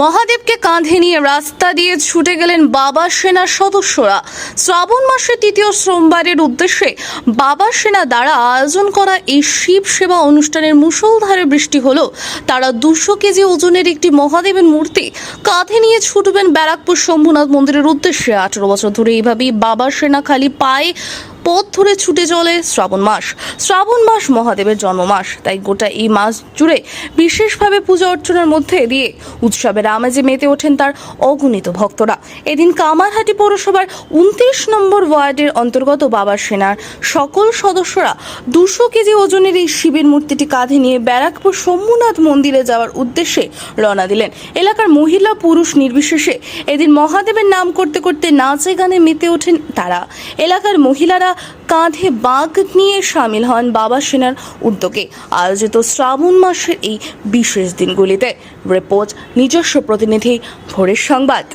মহাদেবকে কাঁধে নিয়ে রাস্তা দিয়ে ছুটে গেলেন বাবা সেনার সদস্যরা। শ্রাবণ মাসের তৃতীয় সোমবারের উদ্দেশ্যে বাবা সেনা দ্বারা আয়োজন করা এই শিব সেবা অনুষ্ঠানের মুষলধারে বৃষ্টি হলো। তারা দুশো কেজি ওজনের একটি মহাদেবের মূর্তি কাঁধে নিয়ে ছুটবেন ব্যারাকপুর শম্ভুনাথ মন্দিরের উদ্দেশ্যে। আঠারো বছর ধরে এইভাবেই বাবা সেনা খালি পায়ে পথ ধরে ছুটে চলে শ্রাবণ মাস। শ্রাবণ মাস মহাদেবের জন্মমাস তাই গোটা এই মাস জুড়ে বিশেষভাবে পূজা অর্চনার মধ্যে দিয়ে উৎসবের আমেজে মেতে ওঠেন তার অগণিত ভক্তরা। এদিন কামারহাটি পৌরসভার উনত্রিশ নম্বর ওয়ার্ডের অন্তর্গত বাবার সেনার সকল সদস্যরা দুশো কেজি ওজনের এই শিবের মূর্তিটি কাঁধে নিয়ে ব্যারাকপুর শম্ভুনাথ মন্দিরে যাওয়ার উদ্দেশ্যে রওনা দিলেন। এলাকার মহিলা পুরুষ নির্বিশেষে এদিন মহাদেবের নাম করতে করতে নাচে গানে মেতে ওঠেন তারা। এলাকার মহিলারা কাঁধে বাঘ নিয়ে সামিল হন বাবা সেনার উদ্যোগে। আয়োজিত শ্রাবণ মাসের এই বিশেষ দিনগুলিতে রিপোর্ট, নিজস্ব প্রতিনিধি, ভোরের সংবাদ।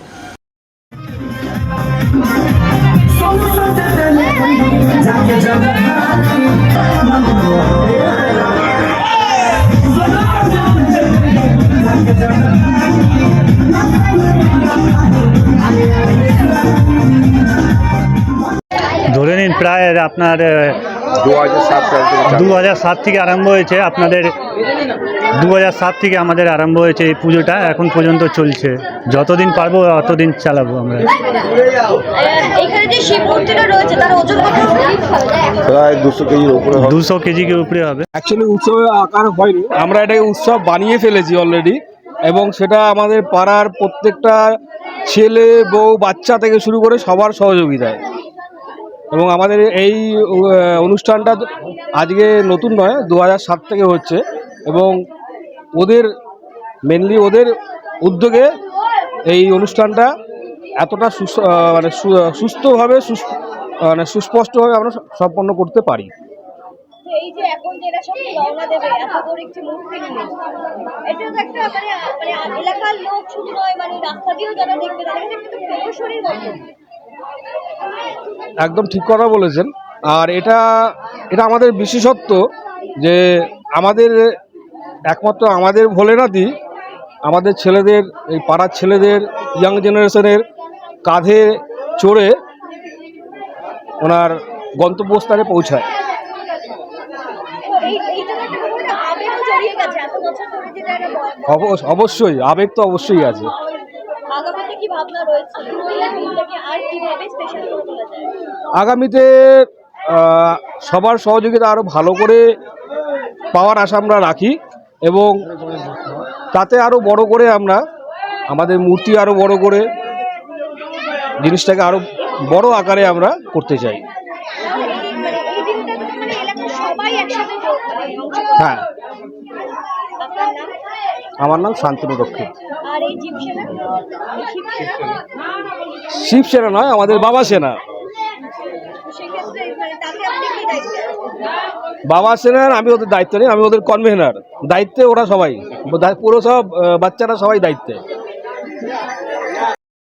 প্রায় আপনার দু হাজার সাত থেকে আরম্ভ হয়েছে আপনাদের দু হাজার সাত থেকে আমাদের আরম্ভ হয়েছে এই পুজোটা এখন পর্যন্ত চলছে। যতদিন পারব ততদিন চালাবো আমরা। এখানে যে শিব মূর্তিটা রয়েছে তার ওজন কত? প্রায় দুশো কেজির উপরে হবে। দুশো কেজিকে উপরে হবে? অ্যাকচুয়ালি উৎসবের আকার হয়নি। আমরা এটাকে উৎসব বানিয়ে ফেলেছি অলরেডি এবং সেটা আমাদের পাড়ার প্রত্যেকটা ছেলে বউ বাচ্চা থেকে শুরু করে সবার সহযোগিতায়। এবং আমাদের এই অনুষ্ঠানটা আজকে নতুন নয় দু সাত থেকে হচ্ছে এবং ওদের মেনলি ওদের উদ্যোগে এই অনুষ্ঠানটা এতটা মানে সুস্থভাবে সুস- মানে সুস্পষ্টভাবে আমরা সম্পন্ন করতে পারি। এই যে এখন যেটা সব দেবে, এত একদম ঠিক কথা বলেছেন। আর এটা এটা আমাদের বিশেষত্ব যে আমাদের একমাত্র আমাদের ভোলেনাথই আমাদের ছেলেদের এই পাড়ার ছেলেদের ইয়াং জেনারেশনের কাঁধে চড়ে ওনার গন্তব্যস্থানে পৌঁছায়। অবশ্যই আবেগ তো অবশ্যই আছে। আগামীতে কি ভাবনা রয়েছে? আর কীভাবে স্পেশাল করে তোলা যায়? আগামীতে সবার সহযোগিতা আরও ভালো করে পাওয়ার আশা আমরা রাখি এবং তাতে আরও বড় করে আমরা আমাদের মূর্তি আরও বড় করে জিনিসটাকে আরও বড় আকারে আমরা করতে চাই। মানে। হ্যাঁ। আমার নাম শান্তনু রক্ষিত আর এই জীবসেনা শিবসেনা নয় আমাদের বাবা সেনা। মানে বাবা সেনার আমি ওদের দায়িত্ব নেই আমি ওদের কনভেনার দায়িত্বে ওরা সবাই পুরো সব বাচ্চারা সবাই দায়িত্বে।